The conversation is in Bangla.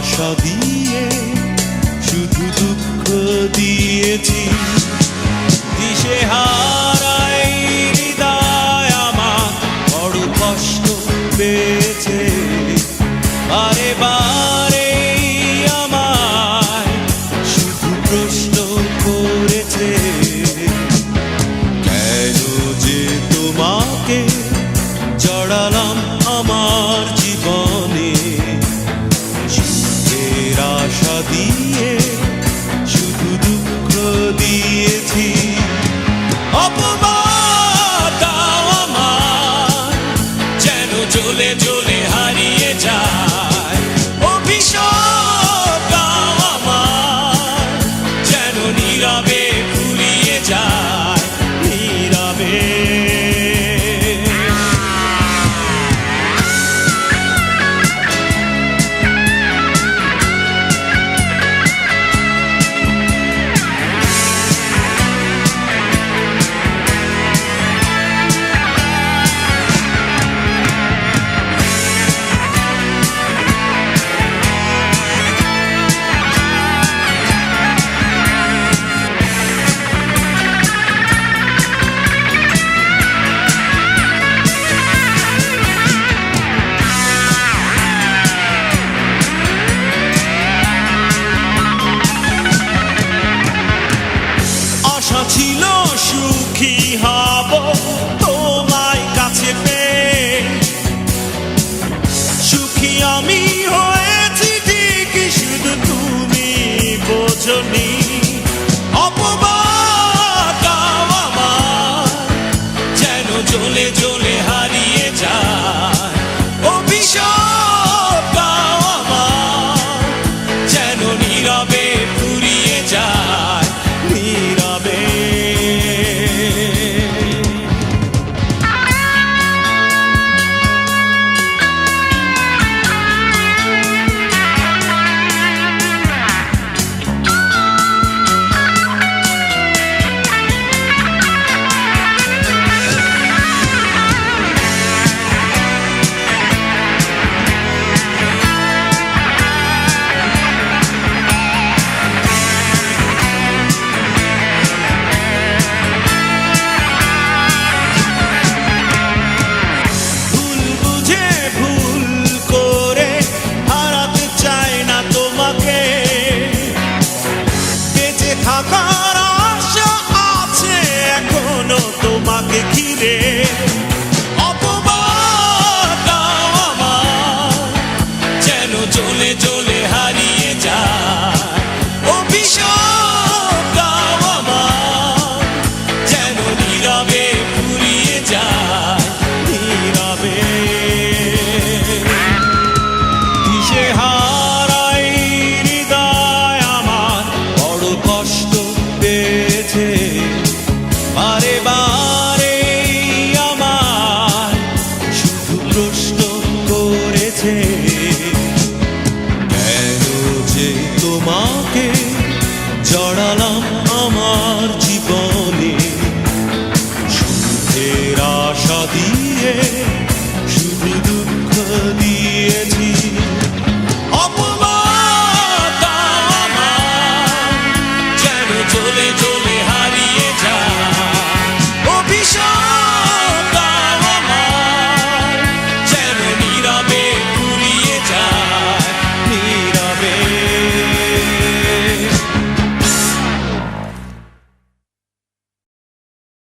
আশা দিয়ে, শুধু দুঃখ দিয়েছি। দিশে হারাই হৃদয় আমার, বড় কষ্ট পেয়েছে। বারে বারে আমায় শুধু প্রশ্ন করেছে, কেন যে তোমাকে জড়ালাম আমার দিয়ে শুধু দুঃখ দিয়েছি। অপবাদ হারিয়ে যায়। নীরবে যায়। নীরবে জ্বলে জ্বলে escolher. তোমাকে জড়ালাম আমার জীবন।